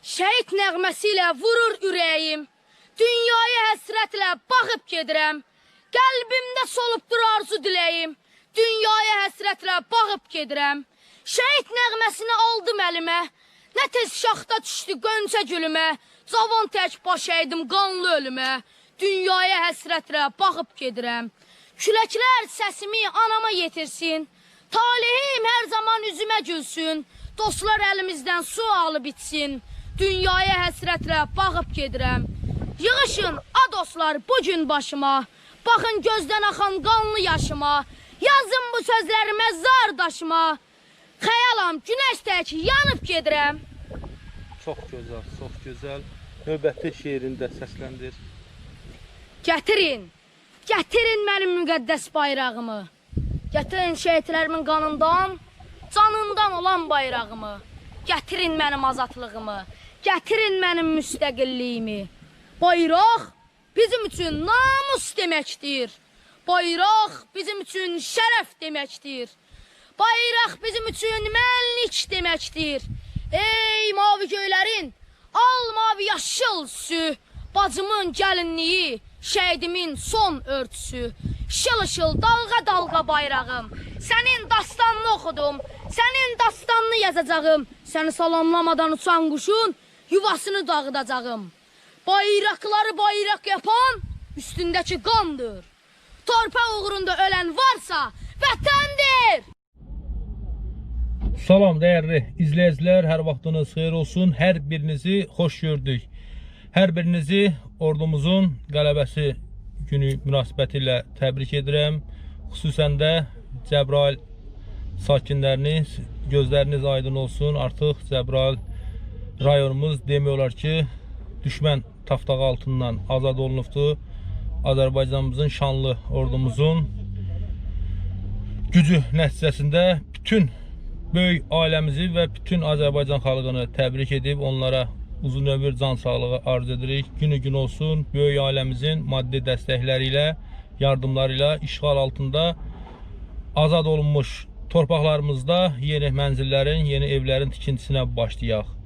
Şəhid nəğməsi ilə vurur ürəyim. Dünyaya həsrətlə baxıb gedirəm. Qəlbimdə solubdur arzu diləyim. Dünyaya həsrətlə baxıb gedirəm. Şəhid nəğməsini aldım əlimə. Nə tez şaxta düşdü qönçə gülümə. Cavan tək baş əydim qanlı ölümə. Dünyaya həsrətlə baxıb gedirəm. Küləklər səsimi anama yetirsin. Talihim hər zaman üzümə gülsün. Dostlar əlimizdən su alıb içsin. Dünyaya həsrətlə baxıb gedirəm. Yığışın a dostlar bu gün başıma. Baxın gözdən axan qanlı yaşıma. Yazın bu sözlərimə zar daşıma. Xəyalam günəş tək yanıb gedirəm. Çox gözəl, çox gözəl. Növbəti şeirini də səsləndir. Gətirin, gətirin mənim müqəddəs bayrağımı. Gətirin şəhidlərimin qanından, canından olan bayrağımı. Gətirin mənim azadlığımı. Gətirin mənim müstəqilliyimi. Bayraq bizim üçün namus deməkdir. Bayraq bizim üçün şərəf deməkdir. Bayraq bizim üçün mənlik deməkdir. Ey mavi göylərin, al mavi yaşıl sü, bacımın gəlinliyi, şəhidimin son örtüsü. Şıl ışıl dalğa dalğa bayrağım. Sənin dastanını oxudum, sənin dastanını yazacağım. Səni salamlamadan uçan quşun yuvasını dağıdacağım. Bayraqları bayraq yapan üstündəki qandır. Torpaq uğrunda ölən varsa vətəndir. Salam dəyərli izləyicilər, hər vaxtınız xeyir olsun. Hər birinizi xoş gördük. Hər birinizi ordumuzun qələbəsi günü münasibətilə təbrik edirəm. Xüsusən də Cəbrayıl sakinləriniz gözləriniz aydın olsun. Artıq Cəbrayıl rayonumuz demək olar ki, düşmən taftağı altından azad olunubdur. Azərbaycanımızın şanlı ordumuzun gücü nəticəsində bütün böyük ailəmizi və bütün Azərbaycan xalqını təbrik edib onlara uzun ömür, can sağlığı arz edirik. Günü gün olsun. Böyük ailəmizin maddi dəstəkləri ilə, yardımları ilə işğal altında azad olunmuş torpaqlarımızda yeni mənzillərin, yeni evlərin tikintisinə başlayaq.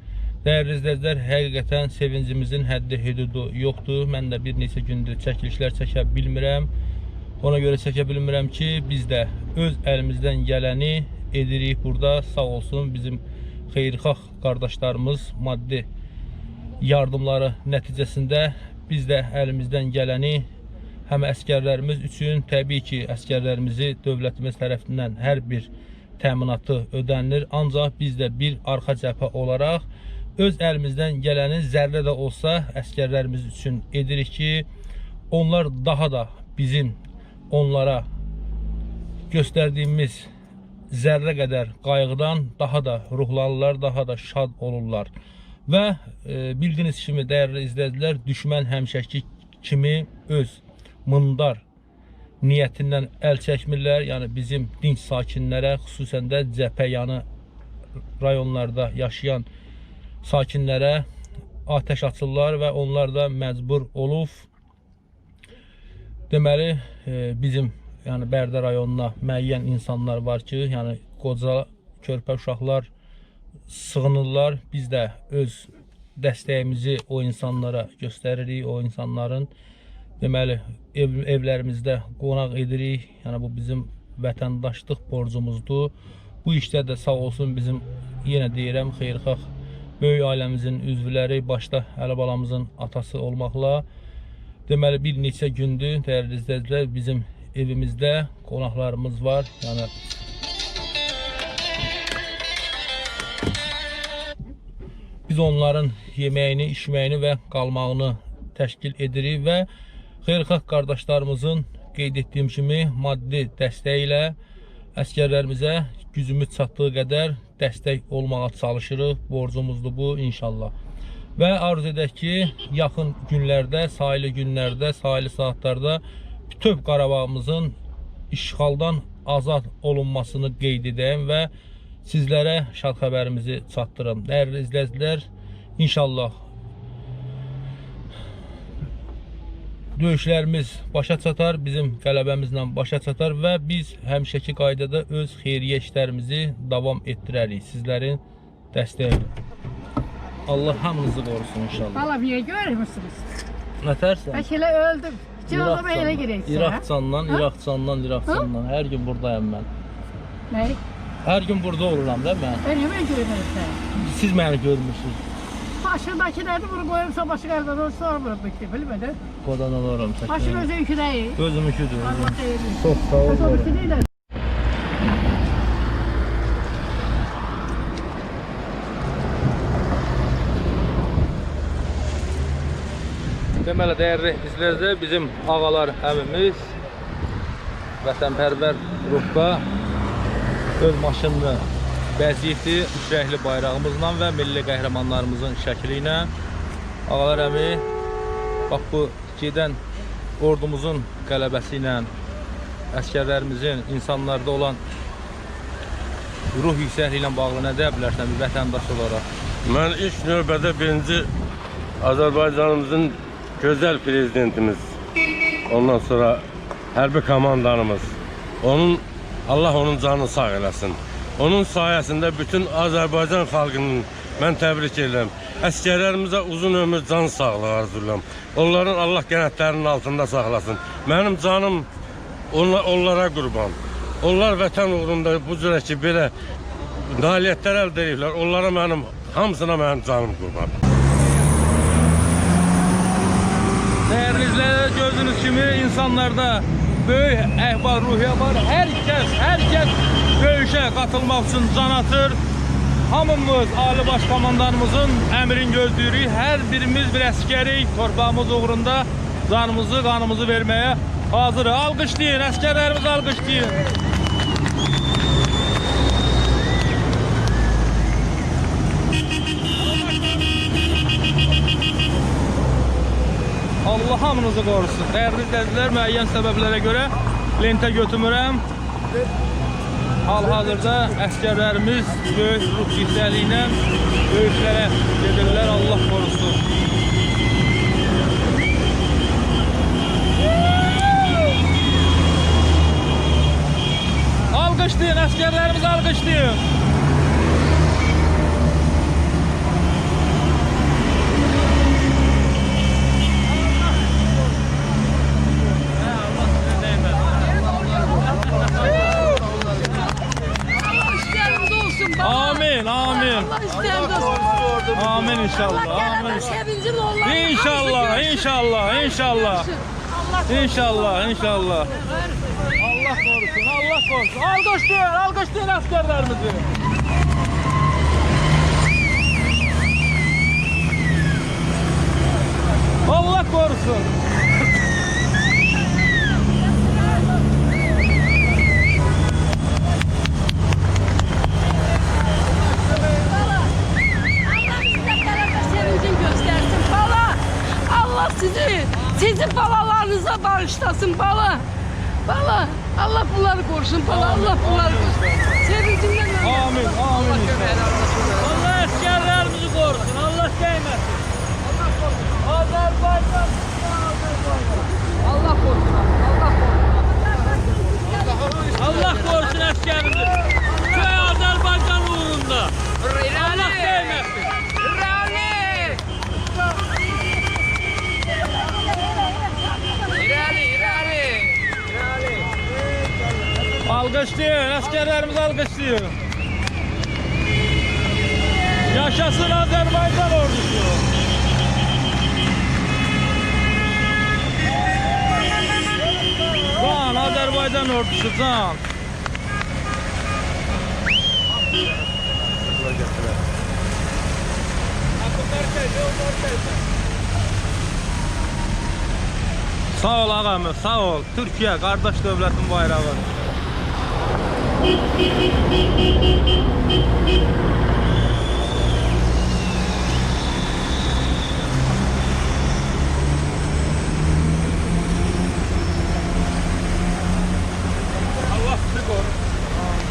Dəyərli izləyicilər, həqiqətən sevincimizin həddi hüdudu yoxdur. Mən də bir neçə gündür çəkilişlər çəkə bilmirəm. Ona görə çəkə bilmirəm ki, biz də öz əlimizdən gələni edirik burada. Sağ olsun bizim xeyirxah qardaşlarımız maddi yardımları nəticəsində biz də əlimizdən gələni həm əskərlərimiz üçün təbii ki, əskərlərimizi dövlətimiz tərəfindən hər bir təminatı ödənilir. Ancaq biz də bir arxa cəbhə olaraq öz əlimizdən gələni zərrə də olsa əskərlərimiz üçün edirik ki, onlar daha da bizim onlara göstərdiyimiz zərrə qədər qayğıdan daha da ruhlanırlar, daha da şad olurlar. Və e, bildiyiniz kimi dəyərli izləyicilər, düşmən həmişəki kimi öz mındar niyyətindən əl çəkmirlər. Yəni bizim dinc sakinlərə, xüsusən də cəbhə yanı rayonlarda yaşayan sakinlərə atəş açırlar və onlar da məcbur olub deməli e, bizim yəni Bərdə rayonuna müəyyən insanlar var ki, yəni qoca körpə uşaqlar sığınırlar. Biz də öz dəstəyimizi o insanlara göstəririk. O insanların deməli ev, evlərimizdə qonaq edirik. Yəni bu bizim vətəndaşlıq borcumuzdur. Bu işdə də sağ olsun bizim yenə deyirəm xeyirxah böyük ailəmizin üzvləri başda Əli balamızın atası olmaqla deməli bir neçə gündür dəyərli izləyicilər bizim evimizdə qonaqlarımız var. Yəni biz onların yeməyini, içməyini və qalmağını təşkil edirik və xeyirxah qardaşlarımızın qeyd etdiyim kimi maddi dəstəyi ilə əskərlərimizə gücümüz çatdığı qədər dəstək olmağa çalışırıq. Borcumuzdur bu inşallah. Və arzu edək ki, yaxın günlərdə, sayılı günlərdə, sayılı saatlarda bütöv Qarabağımızın işğaldan azad olunmasını qeyd edəyim və sizlərə şad xəbərimizi çatdırım. Dəyərli izləyicilər, inşallah döyüşlərimiz başa çatar, bizim qələbəmizlə başa çatar və biz həmişəki qaydada öz xeyriyyə işlərimizi davam etdirərik sizlərin dəstəyi ilə. Allah hamınızı qorusun inşallah. Valla bir görür müsünüz? Nətərsən? Bak hele öldüm. Canıma hele gireyim. İraqcandan, İraqcandan, İraqcandan. Hər gün buradayım mən. Ne? Hər gün burada oluram da mən. Hemen görürüm seni. Siz məni görmürsünüz. Başındakileri bunu koyumsa başı galiba sormuyorum ki bilmedi. Qodan olaram Başın çəkin. özü yükü değil. Gözümüküdür. Allah eylesin. Çox sağ ol. Başın yükü değil de. Deməli, dəyərli bizim ağalar əmimiz vətənpərvər ruhqa öz maşınını bəziyibdi üç rəngli bayrağımızla və milli qəhrəmanlarımızın şəkli ilə. Ağalar əmi bax bu gedən ordumuzun qələbəsi ilə əskərlərimizin insanlarda olan ruh yüksəkliyi ilə bağlı nə deyə bilərsən bir vətəndaş olaraq? Mən ilk növbədə birinci Azərbaycanımızın gözəl prezidentimiz, ondan sonra hərbi komandanımız, onun Allah onun canını sağ eləsin. Onun sayəsində bütün Azərbaycan xalqının mən təbrik edirəm. Əskərlərimizə uzun ömür, can sağlığı arzulayıram. Onların Allah qənətlərinin altında saxlasın. Mənim canım onla- onlara qurban. Onlar vətən uğrunda bu cürə ki belə nailiyyətlər əldə ediblər. Onlara mənim hamısına mənim canım qurban. Değerli izleyiciler gördüğünüz gibi insanlarda böyük ehval ruhiye var. Herkes, herkes döyüşe katılmak için can atır. Hamımız Ali Başkomandanımızın emrin gözlüyürük. Her birimiz bir askeri torpağımız uğrunda canımızı, kanımızı vermeye hazır. Alkışlayın, askerlerimizi alkışlayın. Allah hamınızı qorusun. Dəyərli izləyicilər, müəyyən səbəblərə görə lentə götürmürəm. Hal-hazırda əsgərlərimiz böyük ruh yüksəkliyi ilə döyüşlərə gedirlər. Allah qorusun. Alqışlayın, əsgərlərimizi alqışlayın. İşlerimiz olsun baba. Amin, amin. Allah işlerimiz olsun. Amin inşallah. Allah oğlan. İnşallah, inşallah, inşallah. İnşallah, inşallah. Allah korusun, Allah korusun. Alkışlayın, alkışlayın askerlerimizi. Allah korusun. Bağışlasın bala. Bala, Allah bunları korusun bala, Allah bunları korusun. Sevincinden öyle. Amin, amin. inşallah. Allah askerlerimizi korusun, Allah değmesin. Azerbaycan, Allah korusun, Allah korusun. Allah korusun askerimizi. Köy Azerbaycan uğrunda. Allah değmesin. Alkışlayın, askerlerimizi alkışlayın. Yaşasın Azerbaycan ordusu. Can, Azerbaycan ordusu, can. Sağ ol ağamı, sağ ol. Türkiye kardeş devletin bayrağı.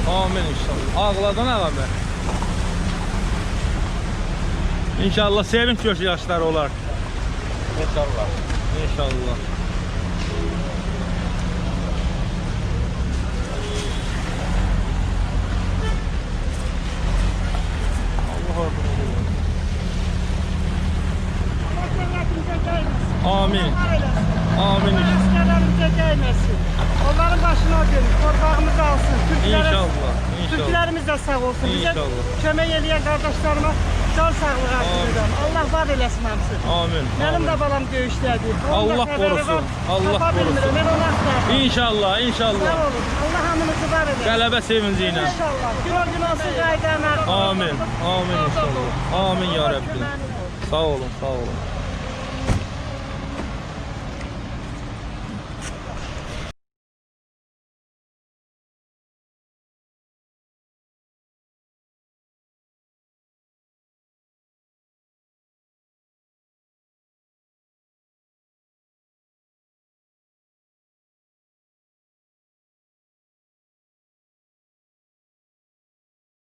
Amin inşallah. Ağladın ağamı. İnşallah sevinç gözyaşları olar. İnşallah. İnşallah. Allah ordunu Türklərimiz də sağ olsun. Bizə İnşallah. kömək eləyən qardaşlarıma can sağlığı arzu edirəm. Allah var eləsin hamısı. Amin. Mənim də balam döyüşdədir. Allah qorusun. Allah qorusun. Mən onu axtardım. İnşallah, Sağ inşallah. olun. Allah hamınızı var eləsin. Qələbə sevinci ilə. İnşallah. Gün o gün olsun qaydana. Amin. Amin inşallah. Amin ya Rabbi. Sağ olun, sağ olun.